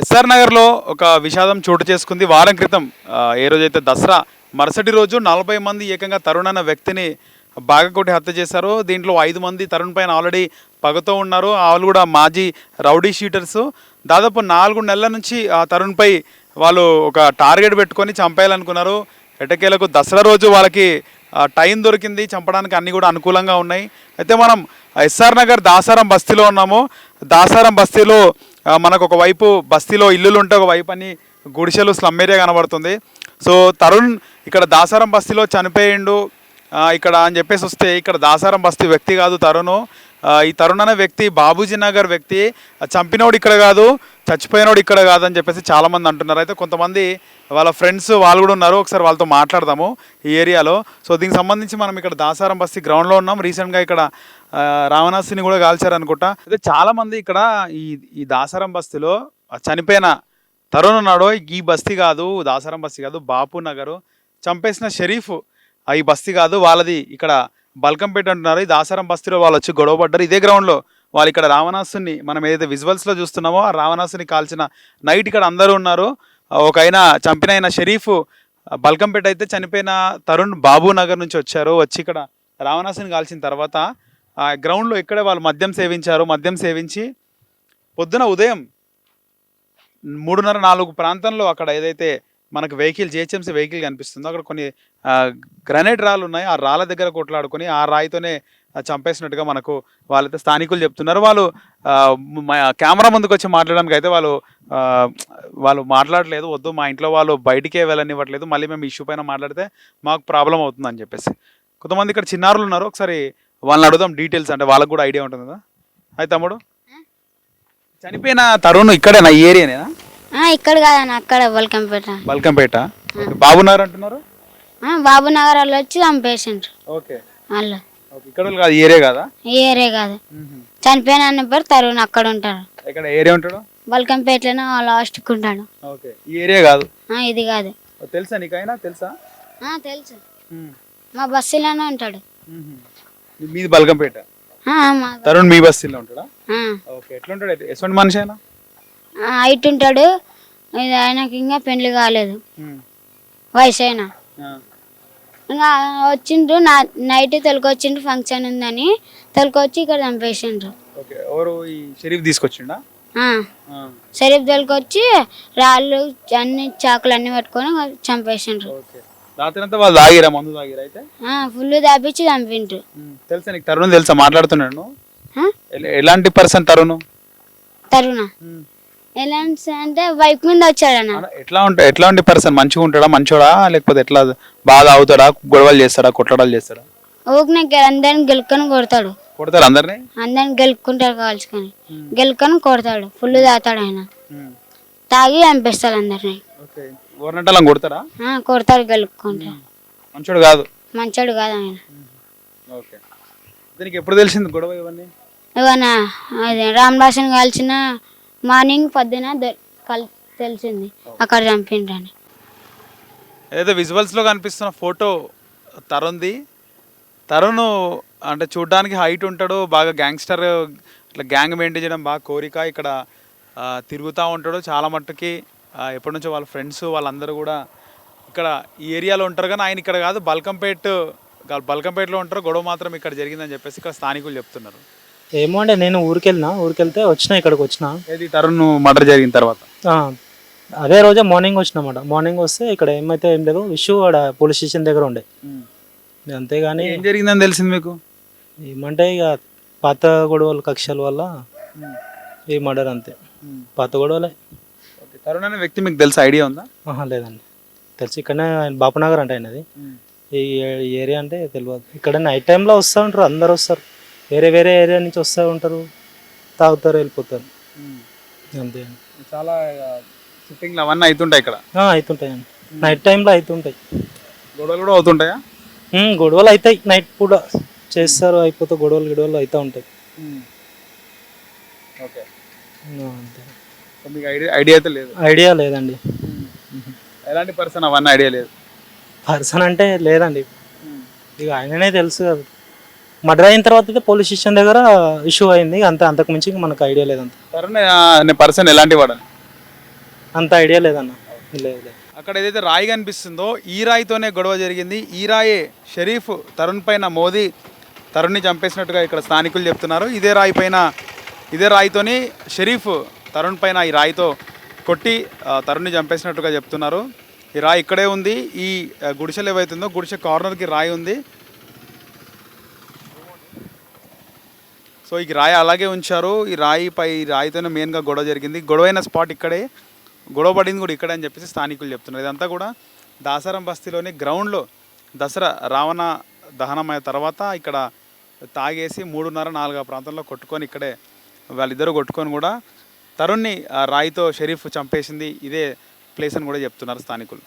SR నగర్లో ఒక విషాదం చోటు చేసుకుంది. వారం క్రితం ఏ రోజైతే దసరా మరుసటి రోజు నలభై మంది ఏకంగా తరుణ్ అన్న వ్యక్తిని బాగా కొట్టి హత్య చేశారు. దీంట్లో ఐదు మంది తరుణ్ పైన ఆల్రెడీ పగతో ఉన్నారు. వాళ్ళు కూడా మాజీ రౌడీ షీటర్స్. దాదాపు నాలుగు నెలల నుంచి ఆ తరుణ్పై వాళ్ళు ఒక టార్గెట్ పెట్టుకొని చంపేయాలనుకున్నారు. ఎటకేలకు దసరా రోజు వాళ్ళకి టైం దొరికింది. చంపడానికి అన్నీ కూడా అనుకూలంగా ఉన్నాయి. అయితే మనం ఎస్ఆర్ నగర్ దాసారం బస్తీలో ఉన్నాము. దాసారం బస్తీలో మనకు ఒకవైపు బస్తీలో ఇల్లులు ఉంటే ఒక వైపు అని గుడిసెలు స్లమ్ ఏరియా కనబడుతుంది. సో తరుణ్ ఇక్కడ దాసారం బస్తీలో చనిపోయిండు. ఇక్కడ అని చెప్పేసి వస్తే ఇక్కడ దాసారం బస్తీ వ్యక్తి కాదు తరుణ్. ఈ తరుణ్ అనే వ్యక్తి బాబూజీ నగర్ వ్యక్తి. చంపినోడు ఇక్కడ కాదు చచ్చిపోయినోడు ఇక్కడ కాదు అని చెప్పేసి చాలామంది అంటున్నారు. అయితే కొంతమంది వాళ్ళ ఫ్రెండ్స్ వాళ్ళు కూడా ఉన్నారు. ఒకసారి వాళ్ళతో మాట్లాడదాము ఈ ఏరియాలో. సో దీనికి సంబంధించి మనం ఇక్కడ దాసారం బస్తీ గ్రౌండ్లో ఉన్నాం. రీసెంట్గా ఇక్కడ రావణాసిని కూడా కాల్చారు అనుకుంటా అయితే చాలామంది ఇక్కడ ఈ ఈ దాసారం బస్తీలో చనిపోయిన తరుణ్ ఉన్నాడు ఈ బస్తీ కాదు దాసారం బస్తీ కాదు బాపు నగరు. చంపేసిన షరీఫ్ ఆ ఈ బస్తీ కాదు వాళ్ళది ఇక్కడ బల్కంపేట అంటున్నారు. ఈ దాసారం బస్తీలో వాళ్ళు వచ్చి గొడవ పడ్డారు. ఇదే గ్రౌండ్లో వాళ్ళు ఇక్కడ రావణాసుని మనం ఏదైతే విజువల్స్లో చూస్తున్నామో ఆ రావణాసుని కాల్చిన నైట్ ఇక్కడ అందరూ ఉన్నారు. ఒక ఆయన చంపిన ఆయన షరీఫ్ బల్కంపేట అయితే చనిపోయిన తరుణ్ బాబు నగర్ నుంచి వచ్చారు. వచ్చి ఇక్కడ రావణాసుని కాల్చిన తర్వాత ఆ గ్రౌండ్లో ఇక్కడే వాళ్ళు మద్యం సేవించారు మద్యం సేవించి పొద్దున ఉదయం మూడున్నర నాలుగు ప్రాంతంలో అక్కడ ఏదైతే మనకు వెహికల్ జిహెచ్ఎంసీ వెహికల్ కనిపిస్తుందో అక్కడ కొన్ని గ్రనేడ్ రాళ్ళు ఉన్నాయి. ఆ రాళ్ళ దగ్గర కొట్లాడుకొని ఆ రాయితోనే చంపేసినట్టుగా మనకు వాళ్ళైతే స్థానికులు చెప్తున్నారు. వాళ్ళు కెమెరా ముందుకు వచ్చి మాట్లాడడానికి అయితే వాళ్ళు వాళ్ళు మాట్లాడలేదు వద్దు మా ఇంట్లో వాళ్ళు బయటికే వెళ్ళనివ్వట్లేదు మళ్ళీ మేము ఇష్యూ పైన మాట్లాడితే మాకు ప్రాబ్లం అవుతుందని చెప్పేసి. కొంతమంది ఇక్కడ చిన్నారులు ఉన్నారు. ఒకసారి వాళ్ళని అడుగుదాం డీటెయిల్స్ అంటే వాళ్ళకు కూడా ఐడియా ఉంటుంది? కదా అయితే తమ్ముడు చనిపోయిన తరుణ్ ఇక్కడేనా? ఈ ఏరియానేనా? ఆ, ఇక్కడ కాదన్న అక్కడ బల్కంపేట బల్కంపేట బాబునగర్ అంటున్నారు? ఆ, బాబు నగర్ వాళ్ళు వచ్చి చంపేసిండ్రు ఓకే. వాళ్ళు. ఓకే ఇక్కడ వాళ్ళు కాదు ఈ ఏరియా కాదా? ఈ ఏరియా కాదు. చనిపోయిన అన్న పేరు తరుణ్ అక్కడ ఉంటారు ఇక్కడ ఏరియా ఉంటాడు? బల్కంపేటలోనే లాస్ట్కి ఉంటాడు. ఓకే ఈ ఏరియా కాదు? ఆ, ఇది కాదు. తెలుసా నీకైనా తెలుసా? ఆ, తెలుసు. మా బస్సులోనే ఉంటాడు. మీది మా తరుణ్ మీ బస్తీలో ఉంటాడా? ఆ, ఓకే ఎట్లా ఉంటాడు అయితే ఎటువంటి మనిషి అయినా ఆ, హైట్ ఉంటాడు. ఇది ఆయనకి ఇంకా పెళ్ళి కాలేదు. వయసు అయినా. ఇంకా వచ్చిండ్రు నా నైట్ తొలకొచ్చిండ్రు ఫంక్షన్ ఉందని. తొలకొచ్చి ఇక్కడ చంపేసిండ్రు. ఓకే ఎవరు ఈ షరీఫ్ తీసుకొచ్చిండా? షరీఫ్ తొలకొచ్చి రాళ్ళు అన్ని చాకులు అన్ని పట్టుకొని చంపేసిండ్రు. ఓకే రాత్రి అంతా వాళ్ళు తాగిరా? మందు తాగిరా అయితే? ఫుల్ దాపించి చంపిండ్రు. తెలుసా నీకు తరుణ్ తెలుసా? మాట్లాడుతున్నాడు ఎలాంటి పర్సన్ తరుణ్? తరుణ? ఎలాంటి అంటే బైక్ మీద వచ్చాడన్న. అన్న, ఎట్లా ఉంటా ఎట్లాంటి పర్సన్? మంచిగా ఉంటాడా? మంచోడా? లేకపోతే ఎట్లా? బాగా అవుతాడా? గొడవలు చేస్తాడా? కొట్టడాలు చేస్తాడా? ఊరికి అందరిని గెలుకొని కొడతాడు. కొడతారు అందరినీ? అందరిని గెలుక్కుంటారు కాల్చుకొని గెలుకొని కొడతాడు. ఫుల్ తాగుతాడు ఆయన. తాగి చంపేస్తాడు అందరిని. ఓకే. గవర్నమెంట్ కొడతారా ఆ, కొడతాడు గెలుక్కుంటాడు మంచోడు కాదు. మంచోడు కాదు ఆయన. ఓకే. దీనికి ఎప్పుడు తెలిసింది గొడవ ఇవన్నీ? ఇవన్న అదే రామదాసుని కాల్చిన మార్నింగ్ పొద్దున కల్ తెలిసింది. అక్కడ చంపిండ్రని. ఏదైతే విజువల్స్లో కనిపిస్తున్న ఫోటో తరుణ్ది తరుణ్ అంటే చూడ్డానికి హైట్ ఉంటాడు బాగా గ్యాంగ్స్టర్ ఇట్లా గ్యాంగ్ మెయింటైన్ చేయడం బాగా కోరిక. ఇక్కడ తిరుగుతూ ఉంటాడు చాలా మట్టుకి. ఎప్పటి నుంచో వాళ్ళ ఫ్రెండ్స్ వాళ్ళందరూ కూడా ఇక్కడ ఈ ఏరియాలో ఉంటారు కానీ ఆయన ఇక్కడ కాదు బల్కంపేట్ బల్కంపేటలో ఉంటారు. గొడవ మాత్రం ఇక్కడ జరిగిందని చెప్పేసి ఇక్కడ స్థానికులు చెప్తున్నారు. ఏమో అంటే నేను ఊరికి వెళ్ళినా ఊరికి వెళ్తే వచ్చిన ఇక్కడికి వచ్చిన. ఏది తరుణ్ మర్డర్ జరిగిన తర్వాత? ఆ, అదే రోజే మార్నింగ్ వచ్చినమాట మార్నింగ్ వస్తే ఇక్కడ ఏమైతే ఏం లేదు ఇష్యూ ఆడ పోలీస్ స్టేషన్ దగ్గర ఉండే. అంతేగాని ఏం జరిగిందని తెలిసింది మీకు? ఏమంటే ఇక పాత గొడవల కక్షల వల్ల ఈ మర్డర్ అంతే. పాత గొడవలే. తరుణ్ అనే వ్యక్తి మీకు తెలుసు? ఐడియా ఉందా? ఆహా లేదండి. తెలిసి. ఇక్కడనే ఆయన బాపనగర్ అంటే ఆయనది. ఈ ఏరియా అంటే తెలియదు ఇక్కడ నైట్ టైంలో వస్తూ ఉంటారు అందరు వస్తారు. వేరే వేరే ఏరియా నుంచి వస్తూ ఉంటారు తాగుతారు వెళ్ళిపోతారు. అంతే అండి. చాలా సిట్టింగ్లు అవన్నీ అవుతుంటాయి ఇక్కడ? ఆ, అవుతుంటాయండి నైట్ టైంలో అవుతుంటాయి గొడవలు కూడా అవుతుంటాయా? ఉమ్, గొడవలు అవుతాయి. నైట్ కూడా చేస్తారు అయిపోతే గొడవలు గొడవలు అవుతూ ఉంటాయి. ఓకే. ఆ, అంతే. మీకు ఐడియా ఐడియా అయితే లేదు. ఐడియా లేదండి. ఎలాంటి పర్సన్? అవన్నీ ఐడియా లేదు. పర్సన్ అంటే లేదండి. ఇక ఆయననే తెలుసు కదా. మర్డర్ అయిన తర్వాత అయితే పోలీస్ స్టేషన్ దగ్గర ఇష్యూ అయింది. అంతే అంతకు మించి మనకు ఐడియా లేదంత తరుణ్ పర్సన్ ఎలాంటి వాడని అంత ఐడియా లేదన్న. లేదు లేదు అక్కడ ఏదైతే రాయి కనిపిస్తుందో ఈ రాయితోనే గొడవ జరిగింది. ఈ రాయే షరీఫ్ తరుణ్ పైన మోదీ తరుణ్ని చంపేసినట్టుగా ఇక్కడ స్థానికులు చెప్తున్నారు. ఇదే రాయి పైన ఇదే రాయితోని షరీఫ్ తరుణ్ పైన ఈ రాయితో కొట్టి తరుణ్ని చంపేసినట్టుగా చెప్తున్నారు. ఈ రాయి ఇక్కడే ఉంది. ఈ గుడిసెలు ఏవైతుందో గుడిసె కార్నర్కి రాయి ఉంది. సో ఈ రాయి అలాగే ఉంచారు. ఈ రాయిపై ఈ రాయితోనే మెయిన్గా గొడవ జరిగింది. గొడవైన స్పాట్ ఇక్కడే. గొడవ పడింది కూడా ఇక్కడే అని చెప్పేసి స్థానికులు చెప్తున్నారు. ఇదంతా కూడా దాసరం బస్తీలోని గ్రౌండ్లో దసరా రావణ దహనం తర్వాత ఇక్కడ తాగేసి మూడున్నర నాలుగు ప్రాంతంలో కొట్టుకొని ఇక్కడే వాళ్ళిద్దరూ కొట్టుకొని కూడా తరుణ్ని ఆ రాయితో షరీఫ్ చంపేసింది. ఇదే ప్లేస్ అని కూడా చెప్తున్నారు స్థానికులు.